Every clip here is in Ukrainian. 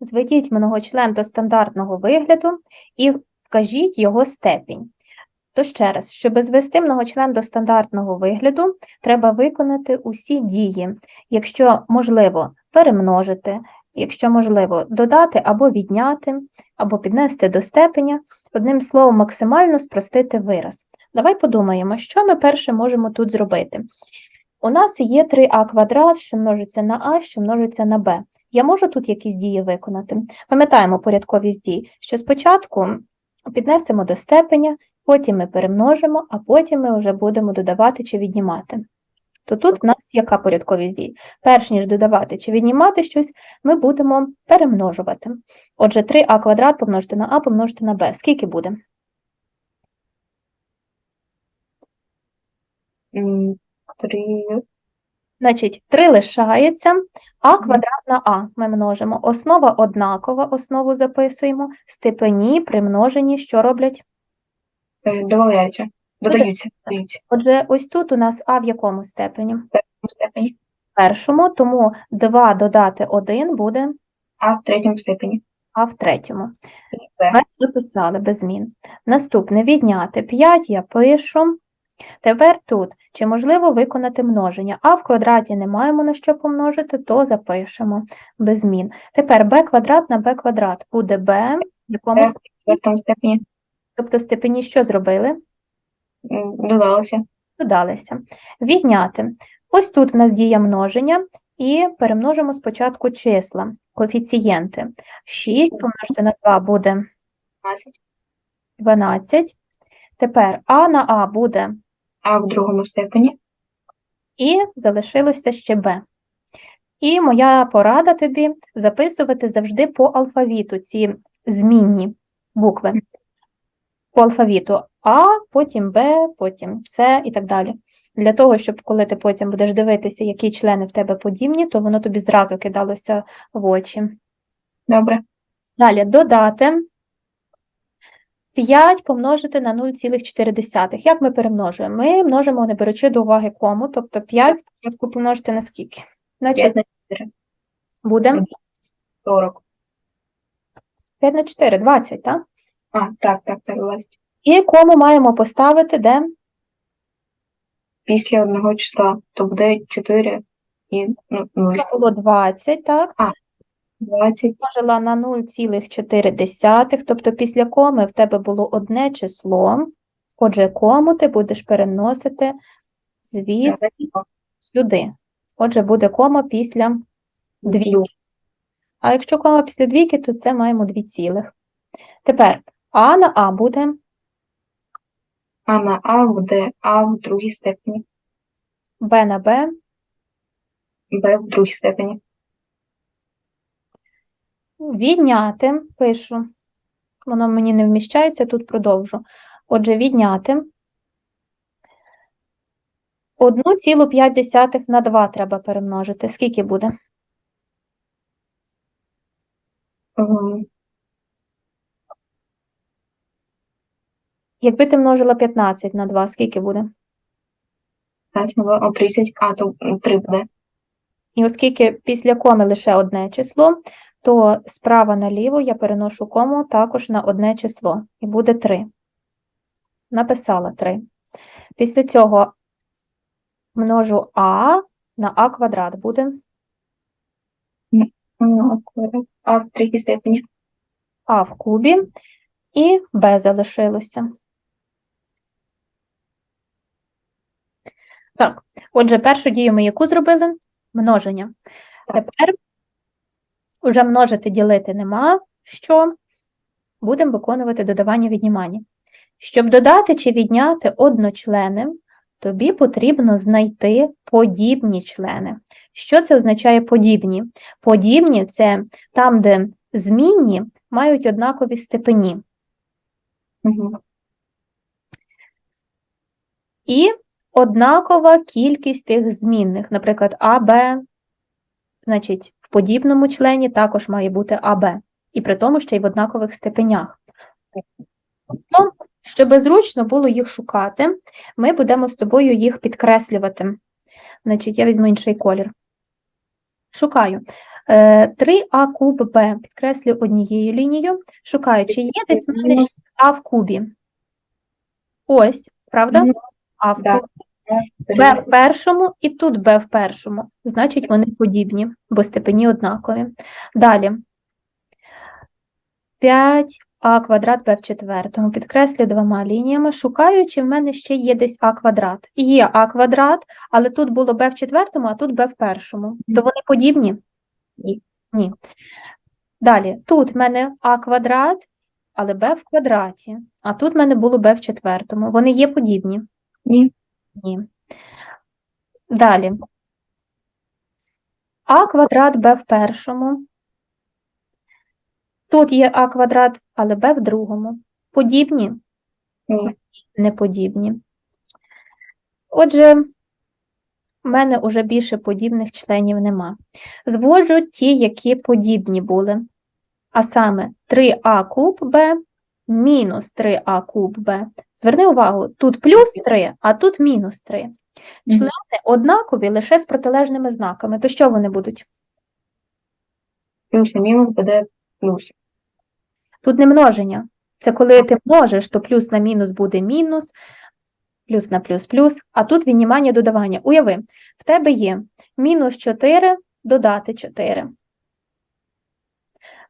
зведіть многочлен до стандартного вигляду і вкажіть його степінь. То ще раз, щоб звести многочлен до стандартного вигляду, треба виконати усі дії, якщо можливо, перемножити, якщо можливо, додати або відняти, або піднести до степеня, одним словом, максимально спростити вираз. Давай подумаємо, що ми перше можемо тут зробити. У нас є 3а квадрат, що множиться на а, що множиться на b. Я можу тут якісь дії виконати? Пам'ятаємо порядковість дій, що спочатку піднесемо до степеня, потім ми перемножимо, а потім ми вже будемо додавати чи віднімати. То тут в нас яка порядковість дій? Перш ніж додавати чи віднімати щось, ми будемо перемножувати. Отже, 3а квадрат помножити на а помножити на b. Скільки буде? М, Три. Значить, 3 лишається, а квадрат на а ми множимо. Основа однакова, основу записуємо. Степені при множенні що роблять? е, Добавляються. Додаються. Додаються. Отже, ось тут у нас а в якому степені? В першому степені. Першому, тому 2 додати 1 буде А в третьому степені. а в третьому. Ми записали без змін. Наступне відняти 5 я пишу. Тепер тут, чи можливо виконати множення? А в квадраті не маємо на що помножити, то запишемо без змін. Тепер b квадрат на b квадрат буде b, в якому В степені. тобто степені що зробили? Додалося. Додалися. Відняти. Ось тут в нас дія множення, і перемножимо спочатку числа, коефіцієнти. 6 помножити на 2 буде 12. 12. Тепер а на а буде А в другому степені. і залишилося ще Б. І моя порада тобі записувати завжди по алфавіту ці змінні букви. По алфавіту А, потім Б, потім С і так далі. Для того, щоб коли ти потім будеш дивитися, які члени в тебе подібні, то воно тобі зразу кидалося в очі. Добре. Далі додати 5 помножити на 0,4. Як ми перемножуємо? Ми множимо, не беручи до уваги кому, тобто 5 спочатку помножити на скільки? На 5 на 4. буде 40. 5 на 4, 20, так? А, так, так, так, 20. І кому маємо поставити, де? Після одного числа. То буде 4 і ну, 0. Це було 20, так? 20. Множила на 0,4, тобто після коми в тебе було одне число. Отже, кому ти будеш переносити звідси сюди. Отже, буде кома після двійки. А якщо кома після двійки, то це маємо дві цілих. Тепер А на А буде А на А буде А в другій степені. Б на Б, Б в другій степені. Відняти, пишу, воно мені не вміщається, тут продовжу. Отже, відняти 1,5 на 2 треба перемножити. Скільки буде? Ем, Якби ти множила 15 на 2, скільки буде? 30, а то 3 буде. І оскільки після коми лише одне число, то справа наліво я переношу кому також на одне число, і буде 3. Написала 3. Після цього множу а на а квадрат буде А, в третій степені. а в кубі і b залишилося. Так, отже, першу дію ми яку зробили? Множення. Тепер уже множити, ділити нема що. Будемо виконувати додавання віднімання. Щоб додати чи відняти одночлени, тобі потрібно знайти подібні члени. Що це означає подібні? Подібні це там, де змінні мають однакові степені. Угу. І однакова кількість тих змінних, наприклад, АБ, значить, в подібному члені також має бути АБ, і при тому ще й в однакових степенях. То, щоб зручно було їх шукати, ми будемо з тобою їх підкреслювати. Значить, я візьму інший колір. Шукаю. Е, 3а куб b підкреслю однією лінією, шукаю, чи є десь в мене а в кубі. Ось, правда? А в кубі. Три. b в першому і тут b в першому. Значить, вони подібні, бо степені однакові. Далі. 5а квадрат b в четвертому. Підкреслю двома лініями. Шукаю, чи в мене ще є десь а квадрат. Є а квадрат, але тут було b в четвертому, а тут b в першому. То вони подібні? Ні. Ні. Далі. Тут в мене а квадрат, але b в квадраті. А тут в мене було b в четвертому. Вони є подібні? Ні. Ні. Далі. А квадрат Б в першому. Тут є А квадрат, але Б в другому. Подібні? Ні. Неподібні. Отже, в мене уже більше подібних членів нема. Зводжу ті, які подібні були. А саме 3а куб Б мінус 3а куб Б. Зверни увагу, тут плюс 3, а тут мінус 3. Мгм. Члени однакові лише з протилежними знаками. То що вони будуть? Плюс і мінус буде плюс. Тут не множення. Це коли ти множиш, то плюс на мінус буде мінус, плюс на плюс плюс, а тут віднімання додавання. Уяви, в тебе є мінус 4 додати 4.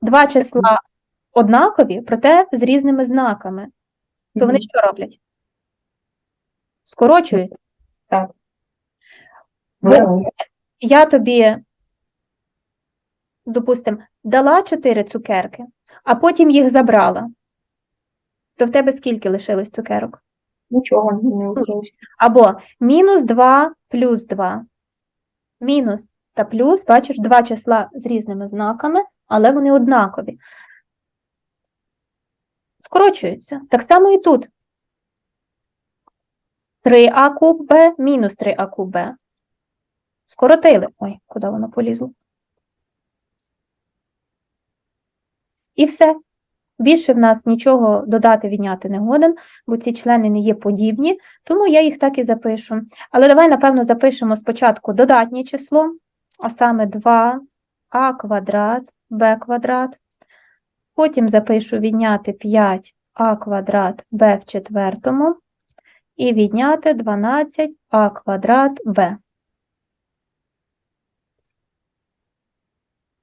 Два числа однакові, проте з різними знаками. То вони що роблять? Скорочують. Так. Бо я тобі, допустим, дала 4 цукерки, а потім їх забрала. То в тебе скільки лишилось цукерок? Нічого не лишилось. Або мінус 2 плюс 2. Мінус та плюс, бачиш, два числа з різними знаками, але вони однакові. Скорочуються. Так само і тут. 3а куб b мінус 3а куб b. Скоротили. Ой, куди воно полізло? І все. Більше в нас нічого додати, відняти не годен, бо ці члени не є подібні, тому я їх так і запишу. Але давай, напевно, запишемо спочатку додатнє число, а саме 2а квадрат, b квадрат. Потім запишу відняти 5а квадрат b в четвертому і відняти 12а квадрат b.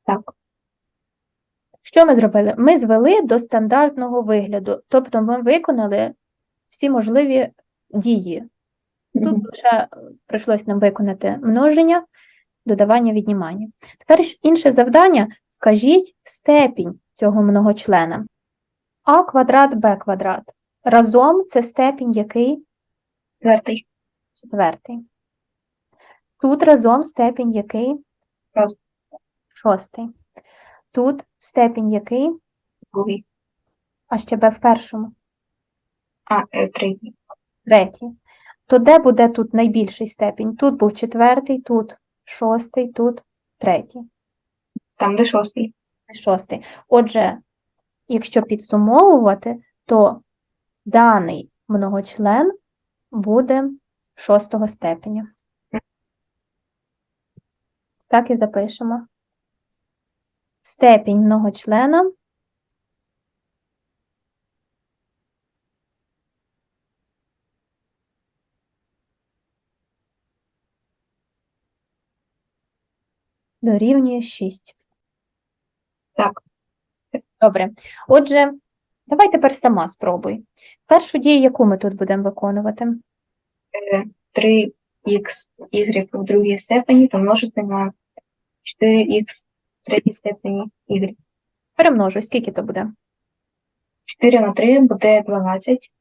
Так. Що ми зробили? Ми звели до стандартного вигляду, тобто ми виконали всі можливі дії. Тут лише прийшлось нам виконати множення, додавання, віднімання. Тепер інше завдання – вкажіть степінь цього многочлена. А квадрат, Б квадрат. Разом це степінь який? Четвертий. Четвертий. Тут разом степінь який? Шостий. Шостий. Тут степінь який? Другий. А ще Б в першому. А, е, третій. Третій. То де буде тут найбільший степінь? Тут був четвертий, тут шостий, тут третій. Там, де шостий. Шостий. Отже, якщо підсумовувати, то даний многочлен буде шостого степеня. Так і запишемо. Степінь многочлена дорівнює 6. Так. Добре. Отже, давай тепер сама спробуй. Першу дію, яку ми тут будемо виконувати? Е, 3х y в другій степені помножити на 4х в третій степені y. Перемножу, скільки то буде? 4 на 3 буде 12.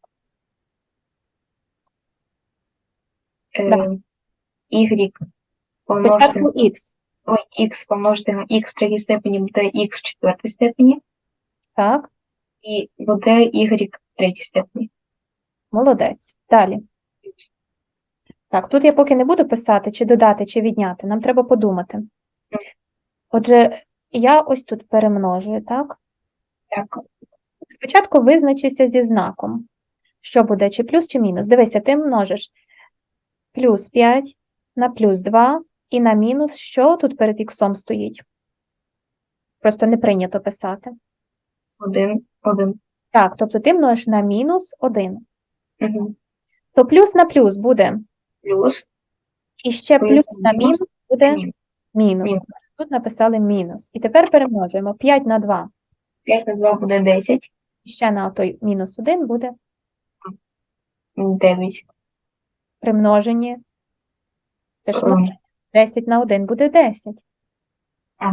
Е, Да. y помножити Спочатку х. Ой, x помножити на x в третій степені буде x в четвертій степені, Так, і буде y в третій степені. молодець. Далі. Так, тут я поки не буду писати, чи додати, чи відняти. Нам треба подумати. Отже, я ось тут перемножую, так? Так, Спочатку визначися зі знаком. Що буде, чи плюс, чи мінус. Дивися, ти множиш плюс 5 на плюс 2 і на мінус, що тут перед іксом стоїть? Просто не прийнято писати. Один, один. Так, тобто ти множиш на мінус 1. Угу. То плюс на плюс буде. Плюс. І ще Плюс плюс на мінус мінус буде Мінус. мінус. Мінус. Тут написали мінус. І тепер перемножуємо 5 на 2. 5 на 2 буде 10. І ще на той мінус 1 буде 9. при множенні. Це ж множення. 10 на 1 буде 10. А.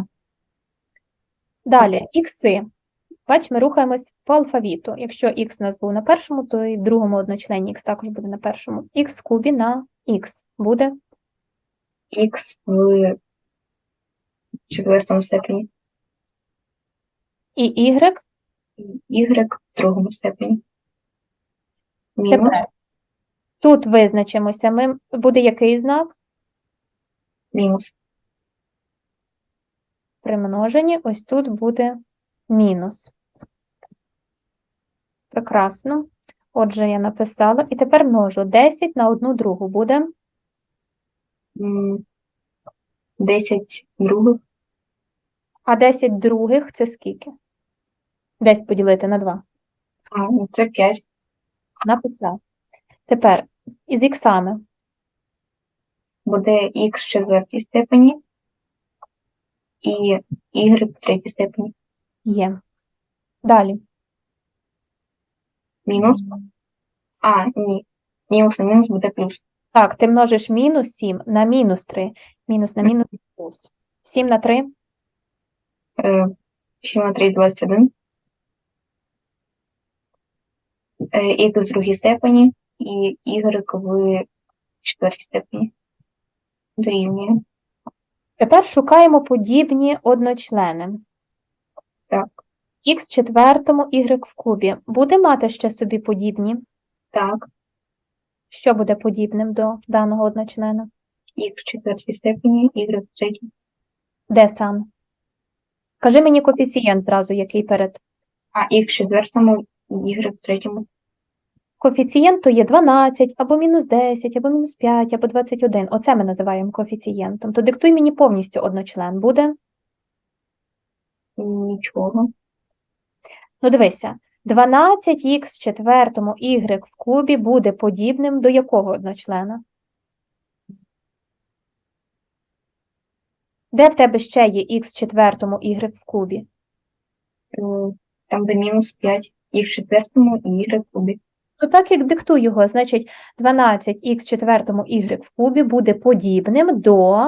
Далі, ікси. Бач, ми рухаємось по алфавіту. Якщо х у нас був на першому, то і в другому одночлені х також буде на першому. х в кубі на х буде Х в четвертому степені. і y. І Y в другому степені. Мінус. Тепер тут визначимося. Ми, буде який знак? Мінус. При множенні ось тут буде мінус. Прекрасно. Отже, я написала. І тепер множу 10 на одну другу буде М, 10 других. А 10 других це скільки? 10 поділити на 2. А, ну, це 5. Написав. Тепер із іксами. Буде Х в четвертій степені. І Y в третій степені. Є. Далі. Мінус. А, ні. Мінус на мінус буде плюс. Так, ти множиш мінус 7 на мінус 3. Мінус на мінус плюс. 7 на 3 Е, 7 на 3 – 21. Е, Х в другій степені і Y в четвертій степені. Дорівнює. Тепер шукаємо подібні одночлени. Так. Х в четвертому, y в кубі. Буде мати ще собі подібні? Так. Що буде подібним до даного одночлена? Х в четвертій степені, Y в третій. Де саме? Кажи мені коефіцієнт зразу, який перед. А Х в четвертому, Y в третьому. Коефіцієнт то є 12, або мінус 10, або мінус 5, або 21. Оце ми називаємо коефіцієнтом. То диктуй мені повністю одночлен. Буде? Нічого. Ну, дивися. 12х в четвертому, y в кубі буде подібним до якого одночлена? Де в тебе ще є х в четвертому, y в кубі? Е, Там де мінус 5. Х в четвертому і Y в кубі. То так як диктуй його, значить 12х в четвертому, y в кубі буде подібним до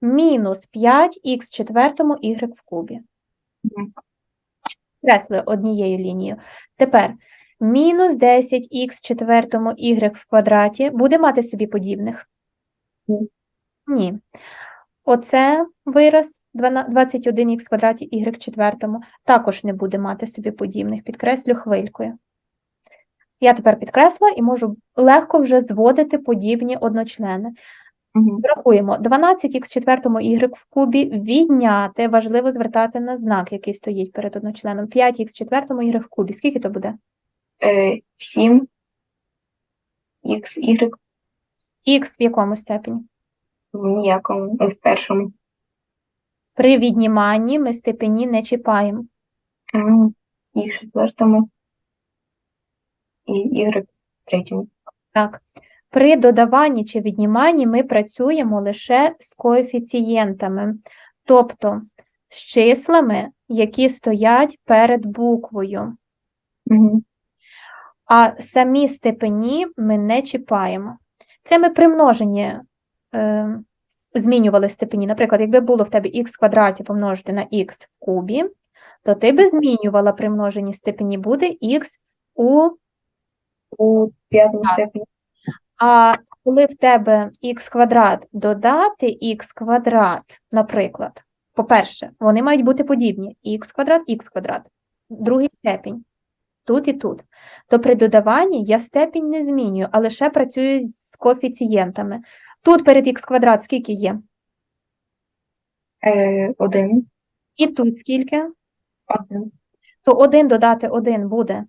мінус 5х в четвертому, y в кубі. Мгм. Кресли однією лінією. Тепер мінус 10х в четвертому, y в квадраті буде мати собі подібних? Ні. Оце вираз 21х в квадраті y четвертому також не буде мати собі подібних. Підкреслю хвилькою. Я тепер підкресла і можу легко вже зводити подібні одночлени. Угу. Рахуємо 12х в четвертому y в кубі відняти, важливо звертати на знак, який стоїть перед одночленом. 5х в четвертому y в кубі. Скільки то буде? Е, 7. Х, Y Х в якому степені? в ніякому. В першому. При відніманні ми степені не чіпаємо. І в четвертому. І Y в третьому. Так. При додаванні чи відніманні ми працюємо лише з коефіцієнтами, тобто з числами, які стоять перед буквою. Угу. а самі степені ми не чіпаємо. Це ми при множенні е, змінювали степені. Наприклад, якби було в тебе х квадраті помножити на х в кубі, то ти би змінювала при множенні степені буде х у, У п'ятому степені. а коли в тебе х квадрат додати х квадрат, наприклад, по-перше, вони мають бути подібні. х квадрат, х квадрат, другий степінь. Тут і тут. То при додаванні я степінь не змінюю, а лише працюю з коефіцієнтами. Тут перед х квадрат скільки є? Е, один. І тут скільки? Один. То 1 додати 1 буде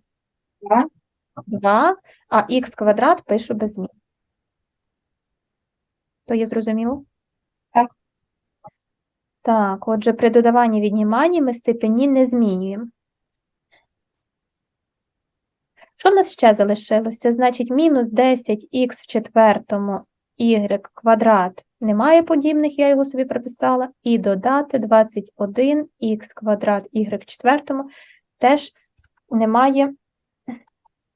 Два. 2, а х квадрат пишу без змін. То є зрозуміло? Так. Так, отже, при додаванні відніманні ми степені не змінюємо. Що в нас ще залишилося? Значить, мінус 10х в четвертому y квадрат немає подібних, я його собі прописала, і додати 21х квадрат y в четвертому теж немає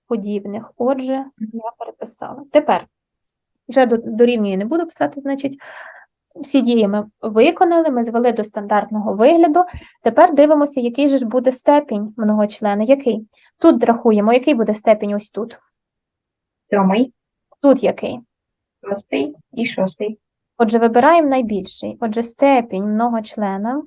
подібних. Отже, я переписала. Тепер вже до- дорівнює не буду писати, значить, всі дії ми виконали, ми звели до стандартного вигляду. Тепер дивимося, який же ж буде степінь многочлена. Який? Тут рахуємо, який буде степінь ось тут. Сьомий, Тут який? шостий і шостий. Отже, вибираємо найбільший. Отже, степінь многочлена.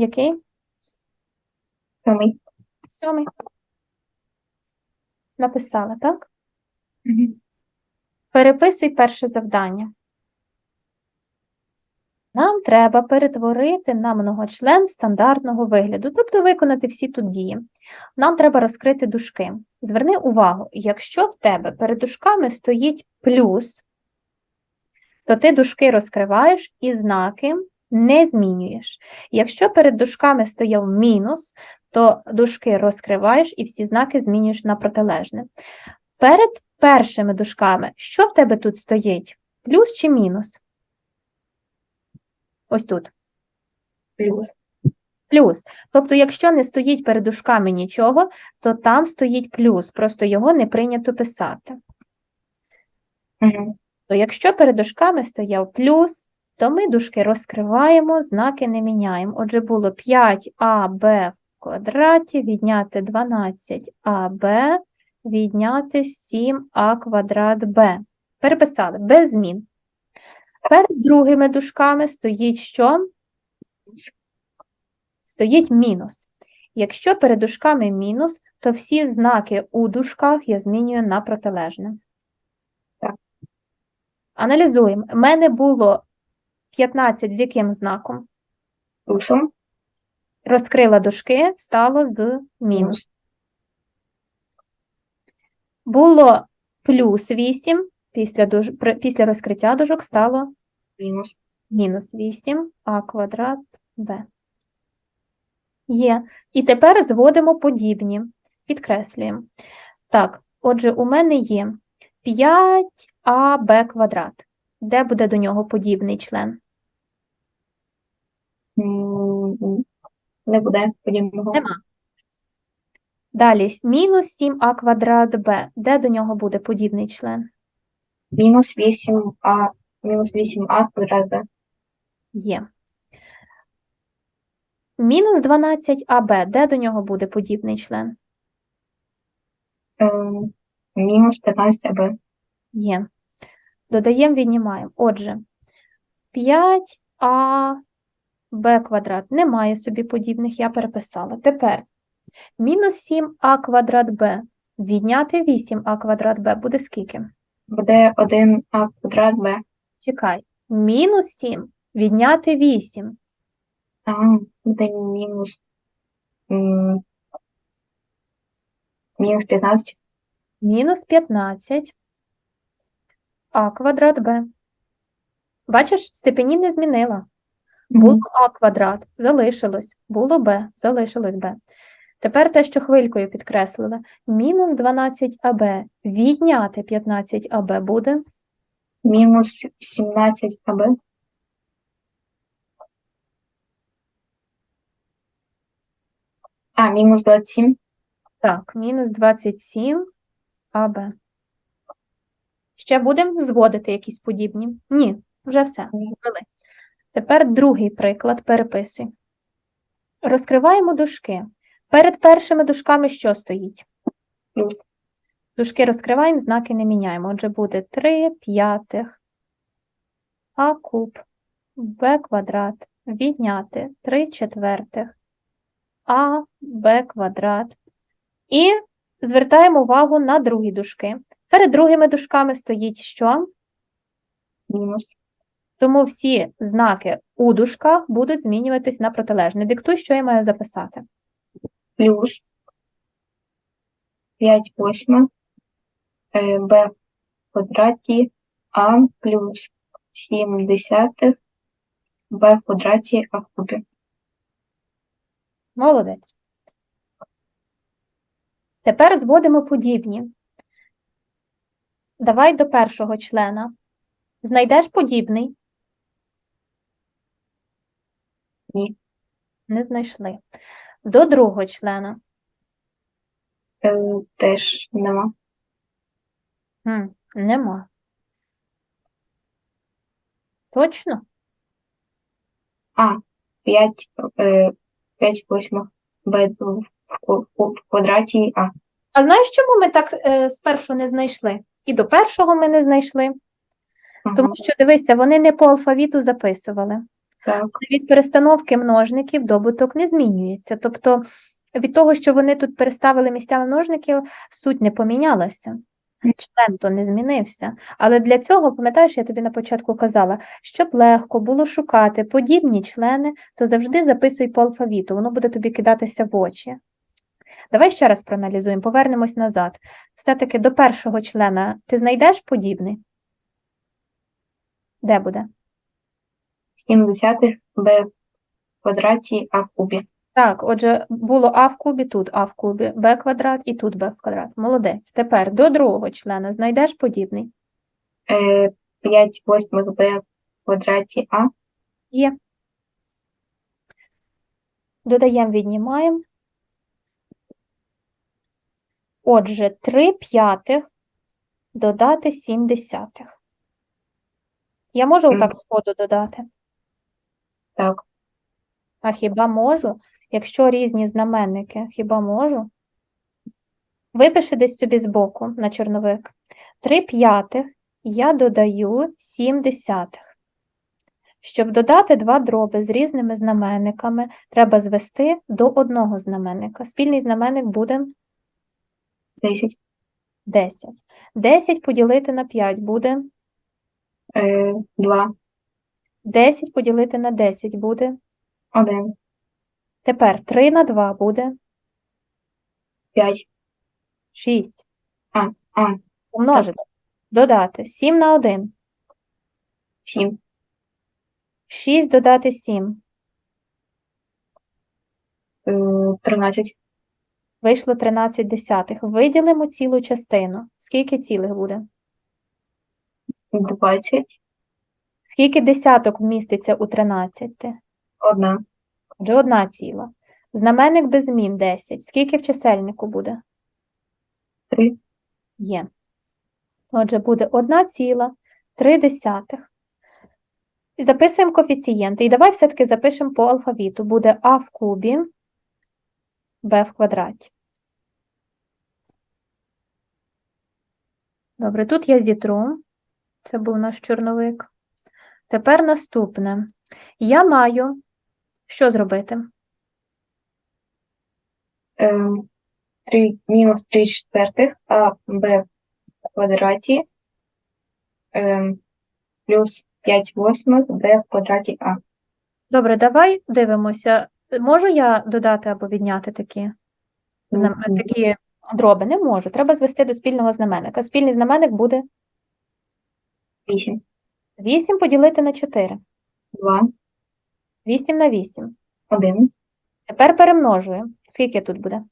Який? Сьомий. Сьомий. Написала, так? Угу. Переписуй перше завдання. Нам треба перетворити на многочлен стандартного вигляду, тобто виконати всі тут дії. Нам треба розкрити дужки. Зверни увагу, якщо в тебе перед дужками стоїть плюс, то ти дужки розкриваєш і знаки не змінюєш. Якщо перед дужками стояв мінус, то дужки розкриваєш і всі знаки змінюєш на протилежне. Перед першими дужками, що в тебе тут стоїть? Плюс чи мінус? Ось тут. Плюс. Плюс. Тобто, якщо не стоїть перед дужками нічого, то там стоїть плюс, просто його не прийнято писати. Угу. То якщо перед дужками стояв плюс, то ми дужки розкриваємо, знаки не міняємо. Отже, було 5аб в квадраті, відняти 12аб, відняти 7а квадрат б. Переписали, без змін. Перед другими дужками стоїть що? Стоїть мінус. Якщо перед дужками мінус, то всі знаки у дужках я змінюю на протилежне. Аналізуємо. У мене було 15 з яким знаком? Плюсом. Розкрила дужки, стало з мінус. Було плюс 8, після, дуж... після розкриття дужок стало Мінус. мінус 8 а квадрат b. Є. І тепер зводимо подібні. Підкреслюємо. Так, отже, у мене є 5аб квадрат. Де буде до нього подібний член? Не буде подібного. Нема. Далі мінус 7а квадрат b. Де до нього буде подібний член? Мінус 8а. Мінус 8а квадрат Б. Є. Мінус 12аб. Де до нього буде подібний член? Ем, Мінус 15 АБ. Є. Додаємо, віднімаємо. Отже, 5аб квадрат. Немає собі подібних, я переписала. Тепер мінус 7а квадрат b. Відняти 8а квадрат b буде скільки? Буде 1а квадрат Б. Чекай. Мінус 7 відняти 8. А, буде мінус. Мінус 15. Мінус 15 а квадрат b. Бачиш, степені не змінила. Було а квадрат, залишилось. Було b, залишилось b. Тепер те, що хвилькою підкреслили. Мінус 12аб відняти 15аб буде Мінус 17 АБ. А, мінус 27. так, мінус 27 аб. Ще будемо зводити якісь подібні? Ні, вже все. Звели. Тепер другий приклад переписуй. Розкриваємо дужки. Перед першими дужками що стоїть? Дужки розкриваємо, знаки не міняємо. Отже, буде 3 п'ятих а куб b квадрат відняти 3 четвертих а b квадрат. І звертаємо увагу на другі дужки. Перед другими дужками стоїть що? Мінус. Тому всі знаки у дужках будуть змінюватись на протилежне. Диктуй, що я маю записати. Плюс. 5 восьмих е, в квадраті а плюс 7 десятих b в квадраті а в кубі. Молодець. Тепер зводимо подібні. Давай до першого члена. Знайдеш подібний? Ні. Не знайшли. До другого члена. Е, Теж нема. Хм, нема. Точно? 5, е, 5 восьмих b в ку- ку- в квадраті а. А знаєш, чому ми так е, спершу не знайшли? І до першого ми не знайшли. Тому що, дивися, вони не по алфавіту записували. так. Від перестановки множників добуток не змінюється. Тобто від того, що вони тут переставили місцями множників, суть не помінялася. Член то не змінився. Але для цього, пам'ятаєш, я тобі на початку казала, щоб легко було шукати подібні члени, то завжди записуй по алфавіту, воно буде тобі кидатися в очі. Давай ще раз проаналізуємо, повернемось назад. Все-таки до першого члена ти знайдеш подібний? Де буде? 7 десятих b в квадраті а в кубі. Так, отже, було а в кубі, тут а в кубі, b квадрат і тут b квадрат. Молодець. Тепер до другого члена знайдеш подібний? Е, 5 восьмих b в квадраті а. Є. Додаємо, віднімаємо. Отже, 3 п'ятих додати 7 десятих. Я можу Мгм. отак сходу додати? Так. А хіба можу? Якщо різні знаменники, хіба можу? Випиши десь собі збоку на чорновик. 3 п'ятих я додаю 7 десятих. Щоб додати два дроби з різними знаменниками, треба звести до одного знаменника. Спільний знаменник буде 10. 10. 10 поділити на 5 буде, Е, 2. 10 поділити на 10 буде. 1. Тепер 3 на 2 буде 5. 6. А, а, Умножити. Додати 7 на 1. 7. 6 додати 7. Е, 13. Вийшло 13 десятих. Виділимо цілу частину. Скільки цілих буде? 20. Скільки десяток вміститься у 13? 1. Отже, одна ціла. Знаменник без змін 10. Скільки в чисельнику буде? 3. Є. Отже, буде 1 ціла, 3 десятих. Записуємо коефіцієнти. І давай все-таки запишемо по алфавіту. Буде а в кубі, b в квадраті. Добре, тут я зітру. Це був наш чорновик. Тепер наступне. Я маю що зробити? Е, 3 мінус 3 четвертих а b в квадраті е, плюс 5 восьмих b в квадраті а. Добре, давай дивимося. Можу я додати або відняти такі, знам... Такі дроби? Не можу. Треба звести до спільного знаменника. Спільний знаменник буде 8. 8 поділити на 4. 2. 8 на 8. 1. Тепер перемножую. Скільки тут буде?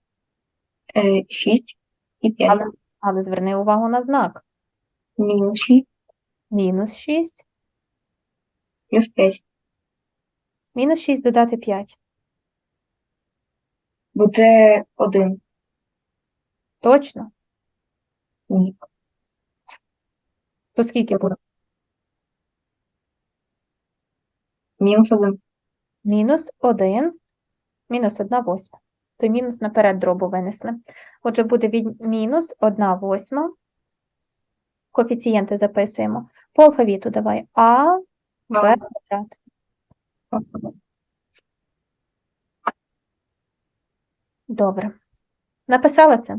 Е, 6 і 5. Але, але зверни увагу на знак. Мінус 6 Мінус 6. плюс 5. Мінус 6 додати 5. Буде 1. Точно? Ні. То скільки буде? Мінус 1. Мінус 1. Мінус 1 восьма. То мінус наперед дробу винесли. Отже, буде від мінус 1 восьма. Коефіцієнти записуємо. По алфавіту давай. А, Б квадрат. Добре. Написала це?